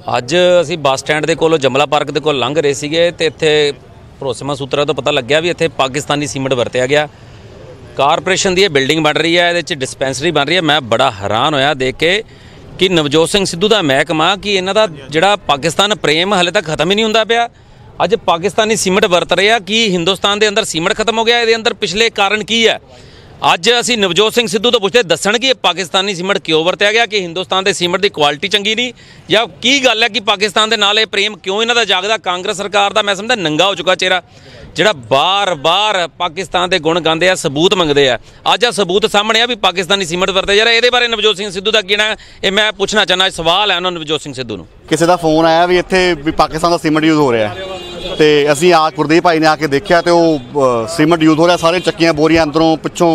ਅੱਜ ਅਸੀਂ bus stand ਦੇ ਕੋਲੋਂ ਜਮਲਾ ਪਾਰਕ ਦੇ ਕੋਲ ਲੰਘ ਰਹੇ ਸੀਗੇ ਤੇ ਇੱਥੇ ਭਰੋਸੇਮਾ ਸੂਤਰਾਂ ਤੋਂ ਪਤਾ ਲੱਗਿਆ ਵੀ ਇੱਥੇ ਪਾਕਿਸਤਾਨੀ ਸੀਮੈਂਟ ਵਰਤਿਆ ਗਿਆ। ਕਾਰਪੋਰੇਸ਼ਨ ਦੀ ਇਹ ਬਿਲਡਿੰਗ ਬਣ ਰਹੀ ਹੈ, ਇਹਦੇ ਵਿੱਚ ਡਿਸਪੈਂਸਰੀ ਬਣ ਰਹੀ ਹੈ। ਮੈਂ ਬੜਾ ਹੈਰਾਨ ਹੋਇਆ ਦੇਖ ਕੇ ਕਿ ਨਵਜੋਤ ਸਿੰਘ ਸਿੱਧੂ ਦਾ ਮਹਿਕਮਾ ਕਿ ਇਹਨਾਂ ਦਾ ਜਿਹੜਾ ਪਾਕਿਸਤਾਨ ਪ੍ਰੇਮ ਹਲੇ ਤੱਕ ਖਤਮ ਹੀ ਨਹੀਂ ਹੁੰਦਾ ਪਿਆ। ਅੱਜ ਪਾਕਿਸਤਾਨੀ ਸੀਮੈਂਟ ਵਰਤ ਰਿਹਾ ਕਿ ਹਿੰਦੁਸਤਾਨ ਦੇ ਅੰਦਰ ਸੀਮੈਂਟ ਖਤਮ ਹੋ ਗਿਆ? ਇਹਦੇ ਅੰਦਰ ਪਿਛਲੇ ਕਾਰਨ ਕੀ ਹੈ? ਅੱਜ ਅਸੀਂ ਨਵਜੋਤ ਸਿੰਘ ਸਿੱਧੂ ਤੋਂ ਪੁੱਛਦੇ ਦੱਸਣ ਕਿ ਇਹ ਪਾਕਿਸਤਾਨੀ ਸੀਮੈਂਟ ਕਿਉਂ ਵਰਤਿਆ ਗਿਆ, ਕਿ ਹਿੰਦੁਸਤਾਨ ਦੇ ਸੀਮੈਂਟ ਦੀ ਕੁਆਲਿਟੀ ਚੰਗੀ ਨਹੀਂ? ਜਾਂ ਕੀ ਗੱਲ ਹੈ ਕਿ ਪਾਕਿਸਤਾਨ ਦੇ ਨਾਲ ਇਹ ਪ੍ਰੇਮ ਕਿਉਂ ਇਹਨਾਂ ਦਾ ਜਾਗਦਾ? ਕਾਂਗਰਸ ਸਰਕਾਰ ਦਾ, ਮੈਂ ਸਮਝਦਾ, ਨੰਗਾ ਹੋ ਚੁੱਕਾ ਚਿਹਰਾ, ਜਿਹੜਾ ਬਾਰ-ਬਾਰ ਪਾਕਿਸਤਾਨ ਦੇ ਗੁਣ ਗਾਉਂਦੇ ਆ, ਸਬੂਤ ਮੰਗਦੇ ਆ। ਅੱਜ ਆ ਸਬੂਤ ਸਾਹਮਣੇ ਆ ਵੀ ਪਾਕਿਸਤਾਨੀ ਸੀਮਿਟ ਵਰਤਿਆ ਜਾ ਰਿਹਾ। ਇਹਦੇ ਬਾਰੇ ਨਵਜੋਤ ਸਿੰਘ ਸਿੱਧੂ ਦਾ ਕਿਹੜਾ ਇਹ ਮੈਂ ਪੁੱਛਣਾ ਚਾਹੁੰਦਾ, ਸਵਾਲ ਹੈ ਉਹਨਾਂ ਨਵਜੋਤ ਸਿੰਘ ਸਿੱਧੂ ਨੂੰ। ਕਿਸੇ ਦਾ ਫੋਨ ਆਇਆ ਵੀ ਇੱਥੇ ਵੀ ਪਾਕਿਸਤਾਨ ਦਾ ਸੀਮੈਂਟ ਯੂਜ਼ ਹੋ ਰਿਹਾ ਹੈ। ਤੇ ਅਸੀਂ ਆ ਗੁਰਦੀਪ ਭਾਈ ਨੇ ਆ ਕੇ ਦੇਖਿਆ ਤੇ ਉਹ ਸੀਮੈਂਟ ਯੂਜ਼ ਹੋ ਰਿਹਾ ਸਾਰੇ ਚੱਕੀਆਂ ਬੋਰੀਆਂ ਅੰਦਰੋਂ ਪਿੱਛੋਂ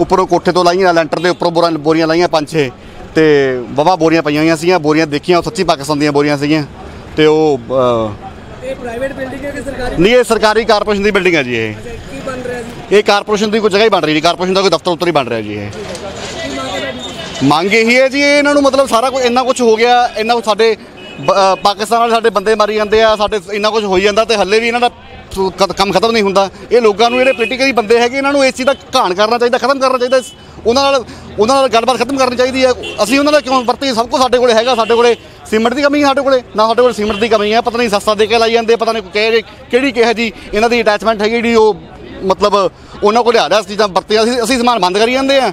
ਉੱਪਰੋਂ ਕੋਠੇ ਤੋਂ ਲਾਈਆਂ ਲੈਂਟਰ ਦੇ ਉੱਪਰੋਂ ਬੋਰੀਆਂ ਬੋਰੀਆਂ ਲਾਈਆਂ ਪੰਜ ਛੇ ਤੇ ਵਾਹਵਾ ਬੋਰੀਆਂ ਪਈਆਂ ਹੋਈਆਂ ਸੀਗੀਆਂ ਬੋਰੀਆਂ ਦੇਖੀਆਂ ਉਹ ਸੱਚੀ ਪਾਕਿਸਤਾਨ ਦੀਆਂ ਬੋਰੀਆਂ ਸੀਗੀਆਂ ਤੇ ਉਹ ਇਹ ਪ੍ਰਾਈਵੇਟ ਬਿਲਡਿੰਗ ਹੈ ਕਿ ਸਰਕਾਰੀ? ਨਹੀਂ ਇਹ ਸਰਕਾਰੀ ਕਾਰਪੋਰੇਸ਼ਨ ਦੀ ਬਿਲਡਿੰਗ ਹੈ ਜੀ ਇਹ। ਕੀ ਬਣ ਰਿਹਾ ਜੀ? ਇਹ ਕਾਰਪੋਰੇਸ਼ਨ ਦੀ ਕੋਈ ਜਗ੍ਹਾ ਹੀ ਬਣ ਰਹੀ ਜੀ ਕਾਰਪੋਰੇਸ਼ਨ ਦਾ ਕੋਈ ਦਫ਼ਤਰ ਉੱਤਰ ਹੀ ਬਣ ਰਿਹਾ ਜੀ ਇਹ। ਮੰਗ ਇਹੀ ਹੈ ਜੀ ਇਹ ਇਹਨਾਂ ਨੂੰ ਮਤਲਬ ਸਾਰਾ ਕੁਝ ਇੰਨਾ ਕੁਝ ਹੋ ਗਿਆ ਇੰਨਾ ਸਾਡੇ ਪਾਕਿਸਤਾਨ ਵਾਲੇ ਸਾਡੇ ਬੰਦੇ ਮਾਰੀ ਜਾਂਦੇ ਆ, ਸਾਡੇ ਇੰਨਾ ਕੁਝ ਹੋਈ ਜਾਂਦਾ ਤੇ ਹੱਲੇ ਵੀ ਇਹਨਾਂ ਦਾ ਕ- ਕੰਮ ਖਤਮ ਨਹੀਂ ਹੁੰਦਾ। ਇਹ ਲੋਕਾਂ ਨੂੰ, ਜਿਹੜੇ ਪੋਲੀਟੀਕਲੀ ਬੰਦੇ ਹੈਗੇ, ਇਹਨਾਂ ਨੂੰ ਇਸ ਚੀਜ਼ ਦਾ ਘਾਣ ਕਰਨਾ ਚਾਹੀਦਾ, ਖਤਮ ਕਰਨਾ ਚਾਹੀਦਾ। ਉਹਨਾਂ ਨਾਲ ਉਹਨਾਂ ਨਾਲ ਗੱਲਬਾਤ ਖਤਮ ਕਰਨੀ ਚਾਹੀਦੀ ਹੈ। ਅਸੀਂ ਉਹਨਾਂ ਦਾ ਕਿਉਂ ਵਰਤੀ ਸਭ ਕੁਝ ਸਾਡੇ ਕੋਲੇ ਹੈਗਾ, ਸਾਡੇ ਕੋਲੇ ਸੀਮੈਂਟ ਦੀ ਕਮੀ ਹੈ ਸਾਡੇ ਕੋਲੇ। ਨਾ ਸਾਡੇ ਕੋਲੇ ਸੀਮੈਂਟ ਦੀ ਕਮੀ ਹੈ, ਪਤਾ ਨਹੀਂ ਸਸਤਾ ਦੇ ਕੇ ਲਾਈ ਜਾਂਦੇ, ਪਤਾ ਨਹੀਂ ਕਿਹੜੀ ਕਿਹੜੀ ਕਿਹੋ ਜੀ ਇਹਨਾਂ ਦੀ ਅਟੈਚਮੈਂਟ ਹੈਗੀ ਜਿਹੜੀ ਉਹ ਮਤਲਬ ਉਹਨਾਂ ਕੋਲੇ ਆ ਰਿਹਾ ਇਸ ਚੀਜ਼ਾਂ ਵਰਤੀਆਂ ਅਸੀਂ ਅਸੀਂ ਸਮਾਨ ਬੰਦ ਕਰੀ ਜਾਂਦੇ ਆ।